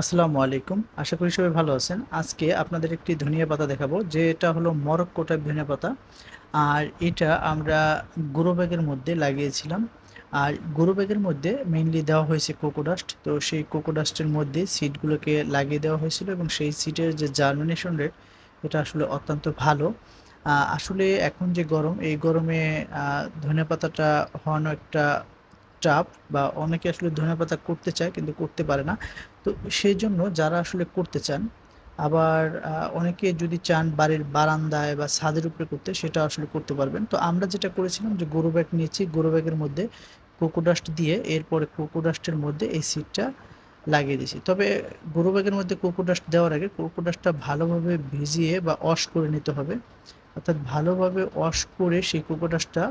আসসালামু আলাইকুম। আশা করি সবাই ভালো আছেন। আজকে আপনাদের একটি ধনিয়া পাতা দেখাবো, যেটা হলো মরক্কো টাইপ ধনিয়া পাতা। আর এটা আমরা গুঁড়ো ব্যাগের মধ্যে লাগিয়েছিলাম। আর গুঁড়ো ব্যাগের মধ্যে মেইনলি দেওয়া হয়েছে কোকোডাস্ট তো সেই কোকোডাস্টের মধ্যে সিডগুলোকে লাগিয়ে দেওয়া হয়েছিল এবং সেই সিডের যে জার্মিনেশন রেট এটা আসলে অত্যন্ত ভালো। আসলে এখন যে গরম, এই গরমে ধনিয়া পাতাটা হওয়ানো একটা চাপ বা অনেকে আসলে ধনেপাতা করতে চায় কিন্তু করতে পারে না। তো সেই জন্য যারা আসলে করতে চান, আবার অনেকে যদি চান বাড়ির বারান্দায় বা ছাদের উপরে করতে, সেটা আসলে করতে পারবেন। তো আমরা যেটা করেছিলাম যে গরু ব্যাগ নিয়েছি, গরু ব্যাগের মধ্যে কোকোডাস্ট দিয়ে এরপরে কোকোডাস্টের মধ্যে এই সিটটা লাগিয়ে দিয়েছি। তবে গরু ব্যাগের মধ্যে কোকোডাস্ট দেওয়ার আগে কোকোডাস্টটা ভালোভাবে ভিজিয়ে বা ওয়াশ করে নিতে হবে। অর্থাৎ ভালোভাবে ওয়াশ করে সেই কোকোডাস্টটা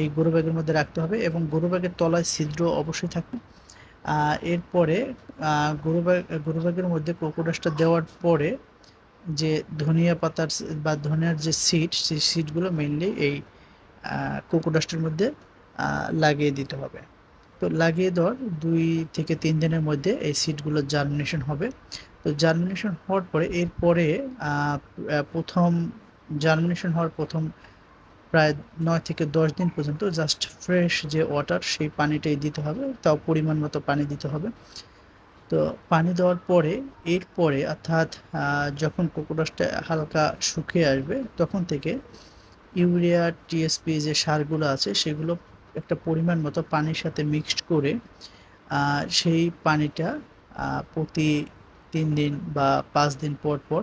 এই গরু ব্যাগের মধ্যে রাখতে হবে এবং গরু ব্যাগের তলায় ছিদ্র অবশ্যই থাকবে। এরপরে গরু গরু মধ্যে কোকোডাসটা দেওয়ার পরে যে ধনিয়া পাতার বা ধনিয়ার যে সিট সেই সিটগুলো মেনলি এই কোকোডাস্টের মধ্যে লাগিয়ে দিতে হবে। তো লাগিয়ে দেওয়ার দুই থেকে তিন দিনের মধ্যে এই সিটগুলো জার্মিনেশন হবে। তো জার্মিনেশন হওয়ার পরে, এরপরে প্রথম জার্মিনেশন হওয়ার প্রথম প্রায় নয় থেকে দশ দিন পর্যন্ত জাস্ট ফ্রেশ যে ওয়াটার সেই পানিটাই দিতে হবে। তাও পরিমাণ মতো পানি দিতে হবে। তো পানি দেওয়ার পরে, এরপরে অর্থাৎ যখন কোকোডাসটা হালকা শুকিয়ে আসবে, তখন থেকে ইউরিয়া টিএসপি যে সারগুলো আছে, সেগুলো একটা পরিমাণ মতো পানির সাথে মিক্সড করে সেই পানিটা প্রতি তিন দিন বা পাঁচ দিন পর পর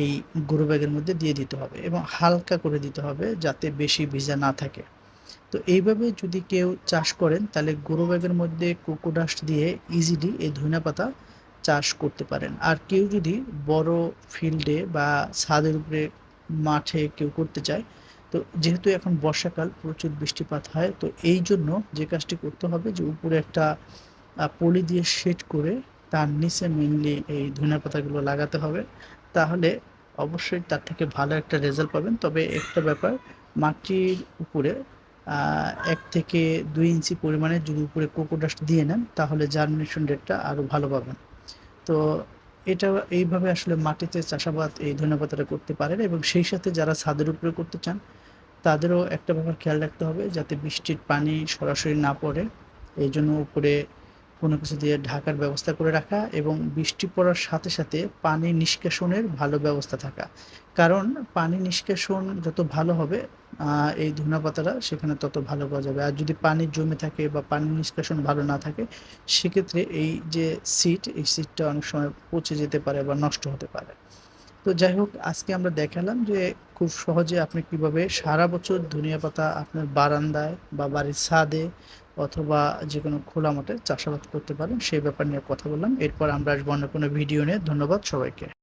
এই গুঁড়ো ব্যাগের মধ্যে দিয়ে দিতে হবে এবং হালকা করে দিতে হবে যাতে বেশি ভিজা না থাকে। তো এইভাবে যদি কেউ চাষ করেন, তাহলে গুঁড়ো ব্যাগের মধ্যে কোকোডাস্ট দিয়ে ইজিলি এই ধনিয়া পাতা চাষ করতে পারেন। আর কেউ যদি বড় ফিল্ডে বা ছাদের উপরে মাঠে কেউ করতে চায়, তো যেহেতু এখন বর্ষাকাল, প্রচুর বৃষ্টিপাত হয়, তো এই জন্য যে কাজটি করতে হবে যে উপরে একটা পলি দিয়ে শেড করে তার নিচে মেনলি এই ধনিয়া পাতাগুলো লাগাতে হবে। তাহলে অবশ্যই তার থেকে ভালো একটা রেজাল্ট পাবেন। তবে একটা ব্যাপার, মাটির উপরে এক থেকে দুই ইঞ্চি পরিমাণে যদি উপরে কোকোডাস্ট দিয়ে নেন, তাহলে জার্মিনেশন রেটটা আরও ভালো পাবেন। তো এটা এইভাবে আসলে মাটিতে চাষাবাদ এই ধনেপাতাটা করতে পারেন এবং সেই সাথে যারা ছাদের উপরে করতে চান, তাদেরও একটা ব্যাপার খেয়াল রাখতে হবে যাতে বৃষ্টির পানি সরাসরি না পড়ে। এই জন্য উপরে কোনো কিছু দিয়ে ঢাকার ব্যবস্থা করে রাখা এবং বৃষ্টি পড়ার সাথে সাথে পানি নিষ্কাশনের ভালো ব্যবস্থা থাকা। কারণ পানি নিষ্কাশন যত ভালো হবে এই ধুনাপাতাটা সেখানে তত ভালো পাওয়া যাবে। আর যদি পানি জমে থাকে বা পানি নিষ্কাশন ভালো না থাকে, সেক্ষেত্রে এই যে সিট, এই সিটটা অনেক সময় পচে যেতে পারে বা নষ্ট হতে পারে। তো যাই হোক, আজকে আমরা দেখালাম যে খুব সহজে আপনি কীভাবে সারা বছর ধনিয়া পাতা আপনার বারান্দায় বা বাড়ির ছাদে অথবা যে কোনো খোলা মাঠে চাষাবাদ করতে পারেন, সেই ব্যাপার নিয়ে কথা বললাম। এরপর আমরা আসব অন্য কোনো ভিডিও নিয়ে। ধন্যবাদ সবাইকে।